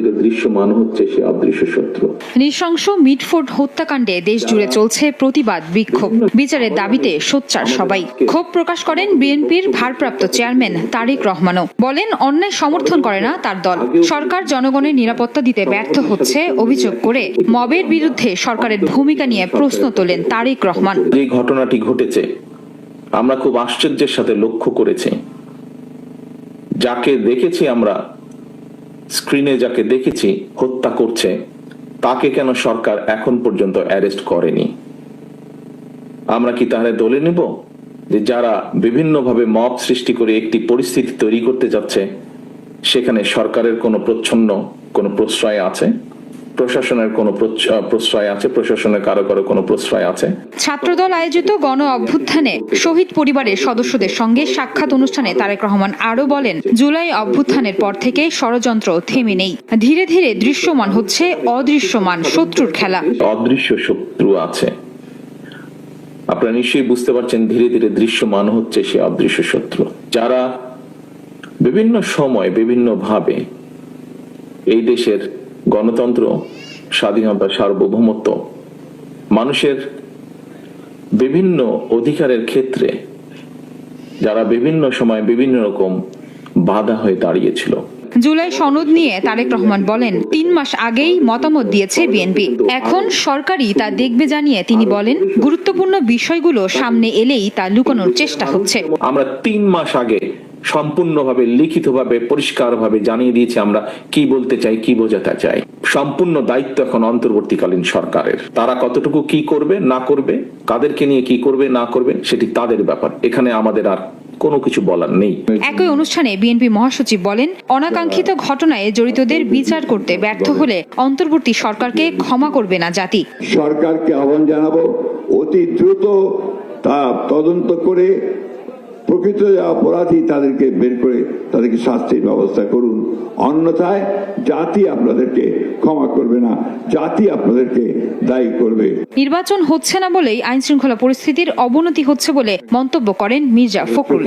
এটা দৃশ্যমান হচ্ছে সে অদৃশ্য শত্রু। নৃশংস মিটফোর্ড হত্যাকাণ্ডে দেশ জুড়ে চলছে প্রতিবাদ বিক্ষোভ। বিচারের দাবিতে সোচ্চার সবাই। ক্ষোভ প্রকাশ করেন বিএনপির ভারপ্রাপ্ত চেয়ারম্যান তারেক রহমানও। বলেন অন্যায় সমর্থন করে না তার দল। সরকার জনগণের নিরাপত্তা দিতে ব্যর্থ হচ্ছে অভিযোগ করে মবের বিরুদ্ধে সরকারের ভূমিকা নিয়ে প্রশ্ন তোলেন তারেক রহমান। যে ঘটনাটি ঘটেছে আমরা খুব আশ্চর্যের সাথে লক্ষ্য করেছি। যাকে দেখেছি আমরা স্ক্রিনে যাকে দেখেছি হত্যা করছে, তাকে কেন সরকার এখন পর্যন্ত অ্যারেস্ট করেনি? আমরা কি তাহলে দলে নিব যে যারা বিভিন্নভাবে মব সৃষ্টি করে একটি পরিস্থিতি তৈরি করতে যাচ্ছে, সেখানে সরকারের কোনো প্রচ্ছন্ন, কোনো প্রশ্রয় আছে? প্রশাসনের কোনো প্রশ্রয় আছে? প্রশাসনের কারও কারও কোনো প্রশ্রয় আছে? ছাত্রদল আয়োজিত গণ অভ্যুত্থানে শহীদ পরিবারের সদস্যদের সঙ্গে সাক্ষাৎ অনুষ্ঠানে তারেক রহমান আরও বলেন জুলাই অভ্যুত্থানের পর থেকে ষড়যন্ত্র থেমে নেই। ধীরে ধীরে দৃশ্যমান হচ্ছে অদৃশ্যমান শত্রুর খেলা। অদৃশ্য শত্রু আছে। আপনারা নিশ্চয়ই বুঝতে পারছেন ধীরে ধীরে দৃশ্যমান হচ্ছে সে অদৃশ্য শত্রু। যারা বিভিন্ন সময় বিভিন্ন ভাবে এই দেশের গণতন্ত্র স্বাধীনতা সার্বভৌমত্ব মানুষের বিভিন্ন অধিকারের ক্ষেত্রে যারা বিভিন্ন সময় বিভিন্ন রকম বাধা হয়ে দাঁড়িয়েছিল। জুলাই সনদ নিয়ে তারেক রহমান বলেন তিন মাস আগেই মতামত দিয়েছে বিএনপি। এখন সরকারই তা দেখবে জানিয়ে তিনি বলেন গুরুত্বপূর্ণ বিষয়গুলো সামনে এলেই তা লুকানোর চেষ্টা হচ্ছে। আমরা তিন মাস আগে সম্পূর্ণভাবে লিখিতভাবে পরিষ্কারভাবে জানিয়ে দিয়েছি আমরা কি বলতে চাই কি বোঝাতে চাই। সম্পূর্ণ দায়িত্ব এখন অন্তর্বর্তীকালীন সরকারের। তারা কতটুকু কি করবে না করবে কাদেরকে নিয়ে কি করবে না করবে সেটি তাদের ব্যাপার। এখানে আমাদের আর কোনো কিছু বলার নেই। একই অনুষ্ঠানে বিএনপি মহাসচিব বলেন অনাকাঙ্ক্ষিত ঘটনায় জড়িতদের বিচার করতে ব্যর্থ হলে অন্তর্বর্তী সরকারকে ক্ষমা করবে না জাতি। সরকারকে আহ্বান জানাব অতি দ্রুত তা তদন্ত করে প্রকৃত যা অপরাধী তাদেরকে বের করে তাদেরকে শাস্তির ব্যবস্থা করুন। অন্যথায় জাতি আপনাদেরকে ক্ষমা করবে না, জাতি আপনাদেরকে দায়ী করবে। নির্বাচন হচ্ছে না বলেই আইন শৃঙ্খলা পরিস্থিতির অবনতি হচ্ছে বলে মন্তব্য করেন মির্জা ফখরুল।